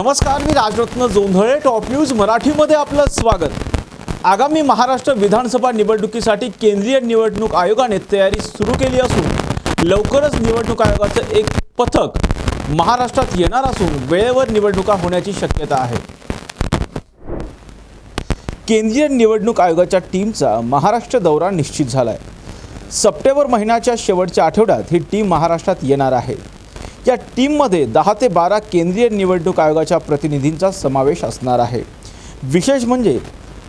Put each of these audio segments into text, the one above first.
नमस्कार मी Rajratna Jondhale top news मराठीमध्ये आपलं स्वागत. आगामी महाराष्ट्र विधानसभा निवडणुकीसाठी केंद्रीय निवडणूक आयोगाने तयारी सुरू केली असून लवकरच निवडणूक आयोगाचं एक पथक महाराष्ट्रात येणार असून वेळेवर निवडणुका होण्याची शक्यता आहे. केंद्रीय निवडणूक आयोगाच्या टीमचा महाराष्ट्र दौरा निश्चित झाला आहे सप्टेंबर महिन्याच्या शेवटच्या आठवड्यात ही टीम महाराष्ट्रात येणार आहे. या टीममध्ये दहा ते बारा केंद्रीय निवडणूक आयोगाच्या प्रतिनिधींचा समावेश असणार आहे. विशेष म्हणजे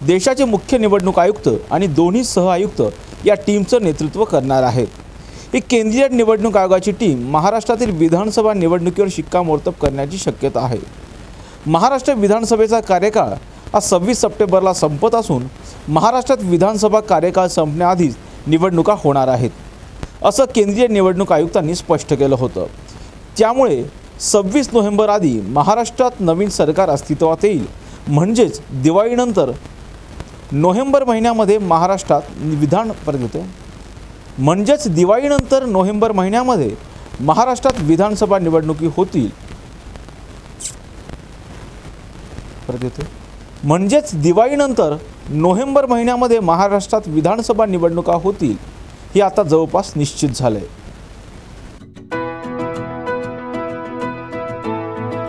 देशाचे मुख्य निवडणूक आयुक्त आणि दोन्ही सहआयुक्त या टीमचं नेतृत्व करणार आहेत. ही केंद्रीय निवडणूक आयोगाची टीम महाराष्ट्रातील विधानसभा निवडणुकीवर शिक्कामोर्तब करण्याची शक्यता आहे. महाराष्ट्र विधानसभेचा कार्यकाळ हा सव्वीस सप्टेंबरला संपत असून महाराष्ट्रात विधानसभा कार्यकाळ संपण्याआधीच निवडणुका होणार आहेत. असं केंद्रीय निवडणूक आयुक्तांनी स्पष्ट केलं होतं. त्यामुळे सव्वीस नोव्हेंबर आधी महाराष्ट्रात नवीन सरकार अस्तित्वात येईल. म्हणजेच दिवाळीनंतर नोव्हेंबर महिन्यामध्ये महाराष्ट्रात विधान परत येते. म्हणजेच दिवाळीनंतर नोव्हेंबर महिन्यामध्ये महाराष्ट्रात विधानसभा निवडणुकी होतील. येते. म्हणजेच दिवाळीनंतर नोव्हेंबर महिन्यामध्ये महाराष्ट्रात विधानसभा निवडणुका होतील. हे आता जवळपास निश्चित झालं आहे